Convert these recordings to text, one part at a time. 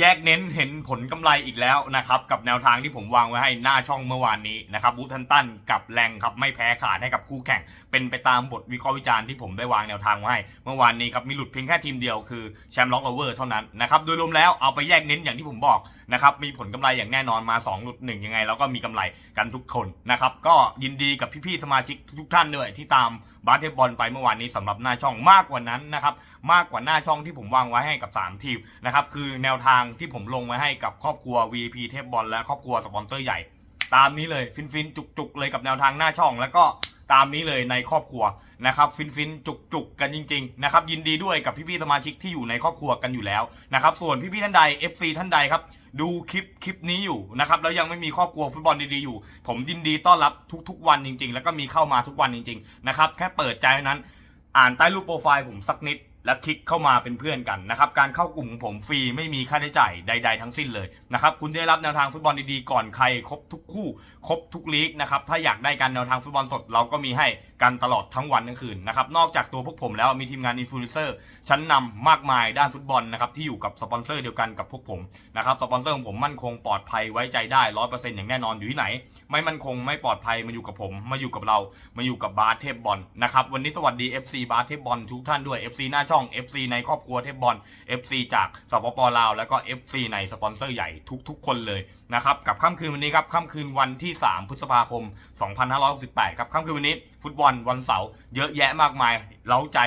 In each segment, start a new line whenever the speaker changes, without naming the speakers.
แยกเน้นเห็นผลกำไรอีกแล้วนะครับกับแนวทางที่ผมวางไว้ให้หน้าช่องเมื่อวานนี้นะครับบูทันตันกับแรงครับไม่แพ้ขาดให้กับคู่แข่ง เป็นไปตามบทวิเคราะห์วิจารณ์ที่ผมได้วางแนวทางไว้ให้เมื่อวานนี้ครับมีหลุดเพียงแค่ทีมเดียวคือแชมป์ล็อกโอเวอร์เท่านั้นนะครับโดยรวมแล้วเอาไปแยกเน้นอย่างที่ผมบอก นะครับมีผลกำไรอย่างแน่นอนมา2หลุด1ยังไง แล้วก็มีกำไรกันทุกคนนะครับก็ยินดีกับพี่ๆสมาชิกทุกท่านด้วยที่ตามบาสเทบอลไปเมื่อวานนี้สำหรับหน้าช่องมากกว่านั้นนะครับมากกว่าหน้าช่องที่ผมวางไว้ให้กับ 3 ทีมนะครับคือแนวทางที่ผมลงไว้ให้กับครอบครัว VP เทพบอลและครอบครัวสปอนเซอร์ใหญ่ ตามนี้เลยฟินฟินจุกๆ เลยกับแนวทางหน้าช่องแล้วก็ตามนี้เลยในครอบครัวนะครับฟินฟินจุกจุกๆกันจริงๆนะครับยินดีด้วยกับพี่ๆสมาชิกที่อยู่ในครอบครัวกันอยู่แล้วนะครับส่วนพี่ๆท่านใด FC ท่านใดครับ ดูคลิปคลิปนี้อยู่นะครับแล้วยังไม่มีครอบครัวฟุตบอลดีๆอยู่ ผมยินดีต้อนรับทุก ๆ วันจริง ๆ แล้วก็มีเข้ามาทุกวันจริงๆนะครับแค่เปิดใจนั้น อ่านใต้รูปโปรไฟล์ผมสักนิดและคลิกเข้ามาเป็นเพื่อนกันนะครับการเข้ากลุ่มผมฟรีไม่มีค่าใช้จ่ายใด ๆ ทั้งสิ้นเลยนะครับคุณได้รับแนวทางฟุตบอลดีๆก่อนใครครบทุกคู่ ครบทุกลีกนะครับถ้าอยากได้การแนวทางฟุตบอลสดเราก็มีให้กันตลอดทั้งวันทั้งคืนนะครับนอกจากตัวพวกผมแล้วมีทีมงานอินฟลูเอนเซอร์ชั้นนำมากมายด้านฟุตบอลนะครับที่อยู่กับสปอนเซอร์เดียวกันกับพวกผมนะครับสปอนเซอร์ของผมมั่นคงปลอดภัยไว้ใจได้ร้อยเปอร์เซ็นต์อย่างแน่นอนอยู่ที่ไหน ไม่มั่นคงไม่ปลอดภัยมาอยู่กับผมมาอยู่กับเรามาอยู่กับบาสเทพบอลนะครับวันนี้สวัสดี FC บาสเทพบอลทุกท่านด้วย FC หน้าช่อง FC ในครอบครัวเทพบอล FC จากสปปลาวแล้วก็ FC ในสปอนเซอร์ใหญ่ทุก ๆ คนเลยนะครับกับค่ำคืนวันนี้ครับค่ำคืนวันที่ 3 พฤษภาคม 2568ครับค่ำคืนวันนี้ฟุตบอลวันเสาร์เยอะแยะมากมายเล้าใจ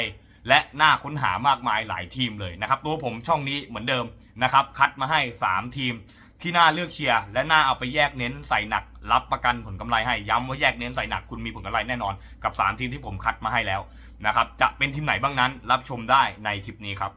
และน่าค้นหามากมายหลายทีมเลยนะครับตัวผมช่องนี้เหมือนเดิมนะครับคัดมาให้ 3 ทีม ที่น่าเลือกเชียร์และน่าเอาไปแยกเน้นใส่หนัก รับประกันผลกำไรให้ย้ำว่าแยกเน้นใส่หนักคุณมีผลกำไรแน่นอนกับ 3 ทีมที่ผมคัดมาให้แล้วนะครับจะเป็นทีมไหนบ้างนั้นรับชมได้ในคลิปนี้ครับ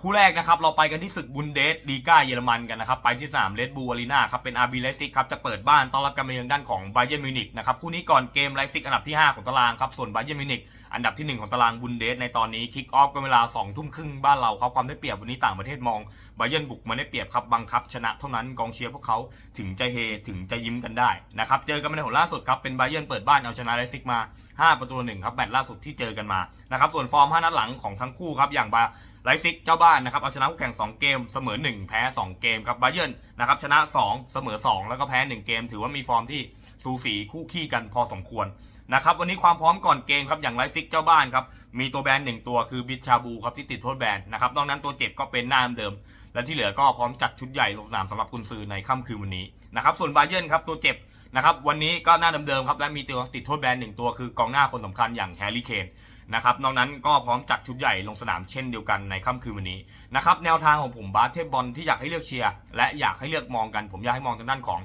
คู่แรกนะครับเราไปกันที่ศึกบุนเดสลีกาเยอรมันกันนะครับไปที่สนามเลดบูอารีนาครับเป็นอาร์บีเลซิกครับจะเปิดบ้านต้อนรับการมาเยือนด้านของไบเยอร์มิวนิกนะครับคู่นี้ก่อนเกมไลซิกอันดับที่ 5 ของตารางครับส่วนไบเยอร์มิวนิกอันดับทีหนึ่1 ของตารางบุนเดสในตอนนี้คิกออฟกันเวลา2ทุ่มครึ่งบ้านเราครับความได้เปรียบวันนี้ต่างประเทศมองไบเย r n บุกมาได้เปรียบครับบังคับ ชนะเท่านั้นกองเชียร์พวกเขาถึงจะเฮถึงจะยิ้มกันได้นะครับเจอกันในหนล่าสุดครับเป็นไบเย r n เปิดบ้านเอาชนะไลซิกมา 5 ประตูหนึ่งครับแมตช์ล่าสุดที่เจอกันมานะครับส่วนฟอร์ม5นัดหลังของทั้งคู่ครับอย่างบาไลซิกเจ้าบ้านนะครับเอาชนะคู่แข่ง 2 เกมเสมอ 1 แพ้ 2 เกมครับบาเยิร์นนะครับชนะ 2 เสมอ 2 แล้วก็แพ้ 1 เกม ถือว่ามีฟอร์มที่สูสีคู่ขี้กันพอสมควร นะครับวันนี้ความพร้อมก่อนเกมครับอย่างไลฟ์ซิกเจ้าบ้านครับมีตัวแบนหนึ่งตัวคือบิชาบูครับที่ติดโทษแบนนะครับนอกนั้นตัวเจ็บก็เป็นหน้าเดิม และที่เหลือก็พร้อมจัดชุดใหญ่ลงสนามสำหรับกุนซือในค่ำคืนวันนี้นะครับส่วนบาเยนครับตัวเจ็บนะครับวันนี้ก็หน้าเดิมๆครับและมีตัวติดโทษแบนหนึ่งตัวคือกองหน้าคนสำคัญอย่างแฮร์รี่เคนนะครับนอกนั้นก็พร้อมจัดชุดใหญ่ลงสนามเช่นเดียวกันในค่ำคืนวันนี้นะครับแนวทางของผมบาสเทบอลที่อยากให้เลือกเชียร์และอยากให้เลือกมองกันผมอยากให้มองทางด้านของ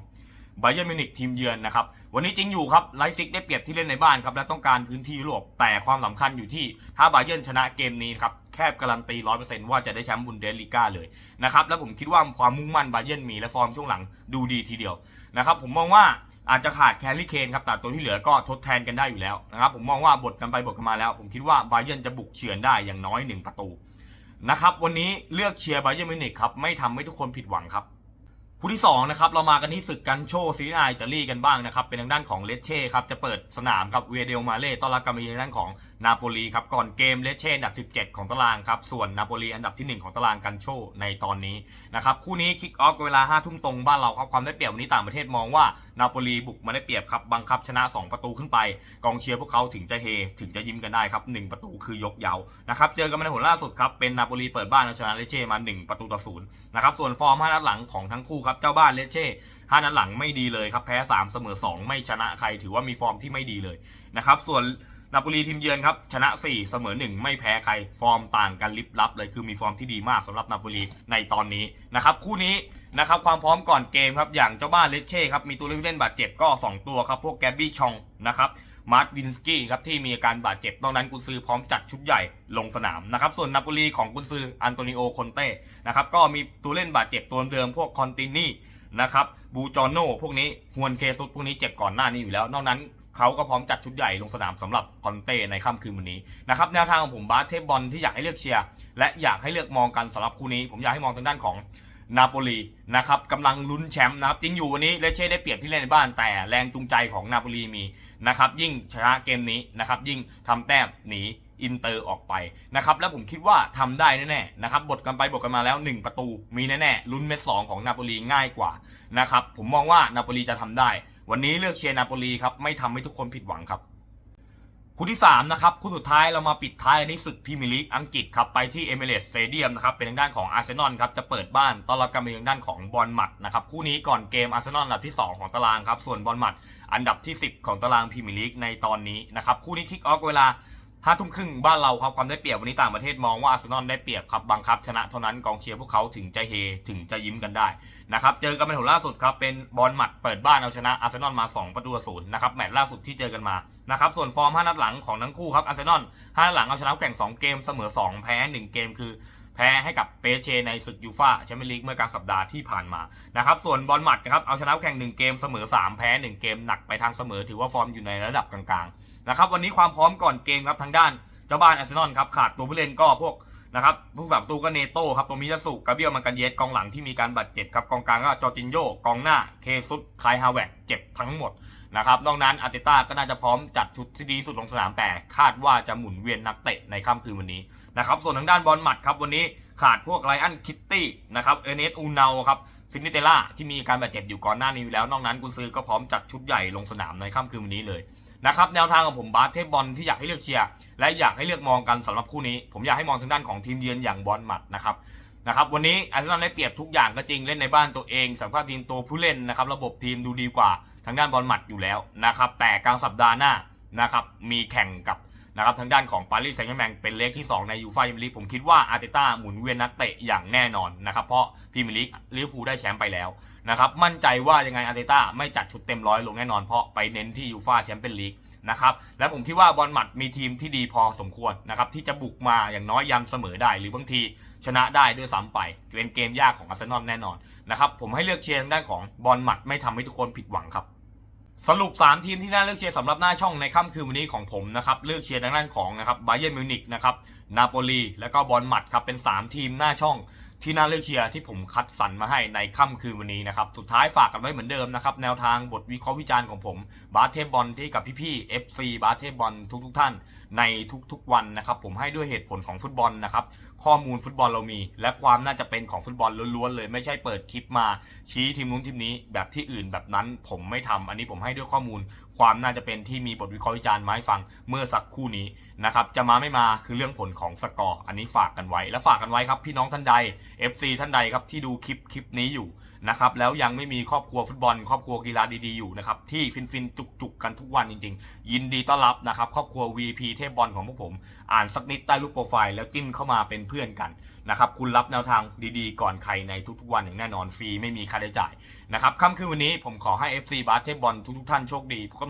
ไบเย r n มิวนิกทีมเยือนนะครับ วันนี้จริงอยู่ครับไลซิกได้เปรียบที่เล่นในบ้านครับและต้องการพื้นที่ยุโรปแต่ความสำคัญอยู่ที่ถ้าไบเย r n ชนะเกมนี้ครับแคบการันตีร้อยเปอร์เซ็นต์ว่าจะได้แชมป์บุนเดสลีกาเลยนะครับและผมคิดว่าความมุ่งมั่นไบเย r n มีและฟอร์มช่วงหลังดูดีทีเดียวนะครับผมมองว่าอาจจะขาดแคลรี่เคนครับแต่ตัวที่เหลือก็ทดแทนกันได้อยู่แล้วนะครับผมมองว่าบทกันไปบทกันมาแล้ว ผมคิดว่าไบเย r n จะบุกเฉือนได้อย่างน้อย1ประตูนะครับวันนี้เลือกเชียร์ไบเย r n มิวนิกครับไม่ทำให้ทุกคนผิดหวังครับ คู่ที่2นะครับเรามากันที่ศึกกันโชซีรีอาอิตาลีกันบ้างนะครับเป็นทางด้านของเลเช่ครับจะเปิดสนามครับเวเดลมาเล่ต้อนรับการมาเยือนทางด้านของนาโปลีครับก่อนเกมเลเช่อันดับ 17 ของตารางครับส่วนนาโปลีอันดับที่ 1 ของตารางกันโชในตอนนี้นะครับคู่นี้คิกออฟเวลา5ทุ่มตรงบ้านเราครับความได้เปรียบวันนี้ต่างประเทศมองว่านาโปลีบุกมาได้เปรียบครับบังคับชนะ 2 ประตูขึ้นไป กองเชียร์พวกเขาถึงจะเฮถึงจะยิ้มกันได้ครับ1ประตูคือยกเยาวนะครับเจอกันมาในผลล่าสุดครับเป็นนาโปลีเปิดบ้านเอาชนะเลเช่มา 1 ประตูต่อศูนย์นะครับส่วนฟอร์ม5นัดหลังของทั้งคู่ครับเจ้าบ้านเลเช่ห้านัดหลังไม่ดีเลยครับแพ้ 3 เสมอ 2 ไม่ชนะใครถือว่ามีฟอร์มที่ไม่ดีเลยนะครับส่วนนาโปลีทีมเยือนครับชนะ 4 เสมอ 1 ไม่แพ้ใครฟอร์มต่างกันลิบลับเลยคือมีฟอร์มที่ดีมากสำหรับนาโปลีในตอนนี้นะครับคู่นี้นะครับความพร้อมก่อนเกมครับอย่างเจ้าบ้านเลเช่ครับมีตัวเล่นบาดเจ็บก็ 2 ตัวครับพวกแกบบี้ชองนะครับ มาร์ตวินสกี้ครับที่มีอาการบาดเจ็บนอกนั้นกุนซือพร้อมจัดชุดใหญ่ลงสนามนะครับส่วนนาโปลีของกุนซืออันโตนิโอคอนเต้นะครับก็มีตัวเล่นบาดเจ็บตัวเดิมพวกคอนตินี่นะครับบูจอนโนพวกนี้ฮวนเคซุสพวกนี้เจ็บก่อนหน้านี้อยู่แล้ว นอกนั้นเขาก็พร้อมจัดชุดใหญ่ลงสนามสำหรับคอนเต้ในค่ำคืนวันนี้นะครับแนวทางของผมบาสเทบอลที่อยากให้เลือกเชียร์และอยากให้เลือกมองกันสำหรับคู่นี้ ผมอยากให้มองทางด้านของ นาโปลีนะครับกำลังลุ้นแชมป์นะครับจริงอยู่วันนี้เลเช่ได้เปรียบที่เล่นในบ้านแต่แรงจูงใจของนาโปลีมีนะครับยิ่งชนะเกมนี้นะครับยิ่งทำแต้มหนีอินเตอร์ออกไปนะครับและผมคิดว่าทำได้แน่ๆนะครับบทกันไปบทกันมาแล้ว 1 ประตูมีแน่ๆลุ้นเม็ดสองของนาโปลีง่ายกว่านะครับผมมองว่านาโปลีจะทำได้ วันนี้เลือกเชียร์นาโปลีครับไม่ทำให้ทุกคนผิดหวังครับ คู่ที่ 3 นะครับ คู่สุดท้ายเรามาปิดท้ายในศึกพรีเมียร์ลีกอังกฤษครับ ไปที่เอเมเรสเตเดียมนะครับ เป็นทางด้านของอาร์เซนอลครับ จะเปิดบ้านต้อนรับการเป็นทางด้านของบอลหมัดนะครับ คู่นี้ก่อนเกมอาร์เซนอลอันดับที่ 2 ของตารางครับ ส่วนบอลหมัดอันดับที่ 10 ของตารางพรีเมียร์ลีกในตอนนี้นะครับ คู่นี้คิกออฟเวลา ห้าทุ่มครึ่งบ้านเราครับความได้เปรียบวันนี้ต่างประเทศมองว่าอาร์เซนอลได้เปรียบครับบังคับชนะเท่านั้นกองเชียร์พวกเขาถึงจะเฮถึงจะยิ้มกันได้นะครับเจอกันเป็นผลล่าสุดครับเป็นบอลหมัดเปิดบ้านเอาชนะอาร์เซนอลมา 2 ประตูศูนย์นะครับแมตช์ล่าสุดที่เจอกันมานะครับส่วนฟอร์ม 5 นัดหลังของทั้งคู่ครับอาร์เซนอล5นัดหลังเอาชนะแข่ง 2 เกมเสมอ 2 แพ้ 1 เกมคือ แพ้ให้กับเปเชในศึกยูฟ่าแชมเปี้ยนลีกเมื่อกลางสัปดาห์ที่ผ่านมานะครับส่วนบอลหมัดนะครับเอาชนะแข่ง 1 เกมเสมอ 3 แพ้ 1 เกมหนักไปทางเสมอ ถือว่าฟอร์มอยู่ในระดับกลางๆนะครับวันนี้ความพร้อมก่อนเกมครับทางด้านเจ้าบ้านอาร์เซนอลครับขาดตัวผู้เล่นก็พวกนะครับผู้สาประตูก็เนโต้ครับตัวมิยาสุกาเบียลมันกันเยสกองหลังที่มีการบาดเจ็บครับกองกลางก็จอร์จินโยกองหน้าเคซุสคายฮาวเวกเจ็บทั้งหมด นะครับนอกนั้นอาร์เตต้าก็น่าจะพร้อมจัดชุดที่ดีสุดลงสนามแต่คาดว่าจะหมุนเวียนนักเตะในค่ำคืนวันนี้นะครับส่วนทางด้านบอลหมัดครับวันนี้ขาดพวกไลอันคิตตี้นะครับเอเนสอูนาครับฟินิเตล่าที่มีการบาดเจ็บอยู่ก่อนหน้านี้อยู่แล้วนอกนั้นกุนซือก็พร้อมจัดชุดใหญ่ลงสนามในค่ำคืนวันนี้เลยนะครับแนวทางของผมบาสเทบอลที่อยากให้เลือกเชียร์และอยากให้เลือกมองกันสำหรับคู่นี้ ผมอยากให้มองทางด้านของทีมเยือนอย่างบอลหมัดนะครับนะครับวันนี้อาร์เซนอลได้เปรียบทุกอย่างก็จริงเล่นในบ้านตัวเองสำหรับทีมตัวผู้เล่นนะครับระบบทีมดูดีกว่า ทางด้านบอลหมัดอยู่แล้วนะครับ แต่กลางสัปดาห์หน้านะครับมีแข่งกับนะครับทางด้านของปารีสแซงต์แชร์แมงเป็นเลขที่ 2 ในยูฟ่าพรีเมียร์ลีกผมคิดว่าอาร์เตต้าหมุนเวียนนักเตะอย่างแน่นอนนะครับ เพราะพรีเมียร์ลีกลิเวอร์พูลได้แชมป์ไปแล้วนะครับมั่นใจว่ายังไงอาร์เตต้าไม่จัดชุดเต็มร้อยลงแน่นอนเพราะไปเน้นที่ยูฟ่าแชมเปี้ยนลีก นะครับและผมคิดว่าบอลหมัดมีทีมที่ดีพอสมควรนะครับที่จะบุกมาอย่างน้อยยันเสมอได้ หรือบางทีชนะได้ด้วยซ้ำไปเป็นเกมยากของอาร์เซนอลแน่นอนนะครับผมให้เลือกเชียร์ทางด้านของบอลหมัดไม่ทำให้ทุกคนผิดหวังครับสรุป 3 ทีมที่น่าเลือกเชียร์สำหรับหน้าช่องในค่ำคืนวันนี้ของผมนะครับเลือกเชียร์ทางด้านของนะครับไบเยิร์นมิวนิกนะครับนาโปลีแล้วก็บอลหมัดครับเป็น 3 ทีมหน้าช่อง ที่น่าเลือกเชียร์ที่ผมคัดสรรมาให้ในค่ำคืนวันนี้นะครับ สุดท้ายฝากกันไว้เหมือนเดิมนะครับ แนวทางบทวิเคราะห์วิจารณ์ของผม บาสเทบอลที่กับพี่ๆ FC บาสเทบอลทุกๆท่านในทุกๆวันนะครับ ผมให้ด้วยเหตุผลของฟุตบอลนะครับ ข้อมูลฟุตบอลเรามี และความน่าจะเป็นของฟุตบอลล้วนๆเลย ไม่ใช่เปิดคลิปมาชี้ทีมนู้นทีมนี้แบบที่อื่นแบบนั้นผมไม่ทำอันนี้ผมให้ด้วยข้อมูล ความน่าจะเป็นที่มีบทวิเคราะห์วิจารณ์มาให้ฟังเมื่อสักครู่นี้นะครับจะมาไม่มาคือเรื่องผลของสกอร์ อันนี้ฝากกันไว้ และฝากกันไว้ครับพี่น้องท่านใด FC ท่านใดครับที่ดูคลิปคลิปนี้อยู่นะครับแล้วยังไม่มีครอบครัวฟุตบอล ครอบครัวกีฬาดีๆอยู่นะครับที่ฟินฟินๆจุกๆกันทุกวันจริง ๆ ยินดีต้อนรับนะครับครอบครัว VP เทพบอลของพวกผม อ่านสักนิดใต้รูปโปรไฟล์แล้วจิ้มเข้ามาเป็นเพื่อนกันนะครับคุณรับแนวทางดีๆ ก่อนใครในทุกๆวันอย่างแน่นอนฟรีไม่มีค่าใช้จ่ายนะครับค่ำคืนวันนี้ผมขอให้ FC บาสเทพบอลทุกๆท่านโชคดีพบกัน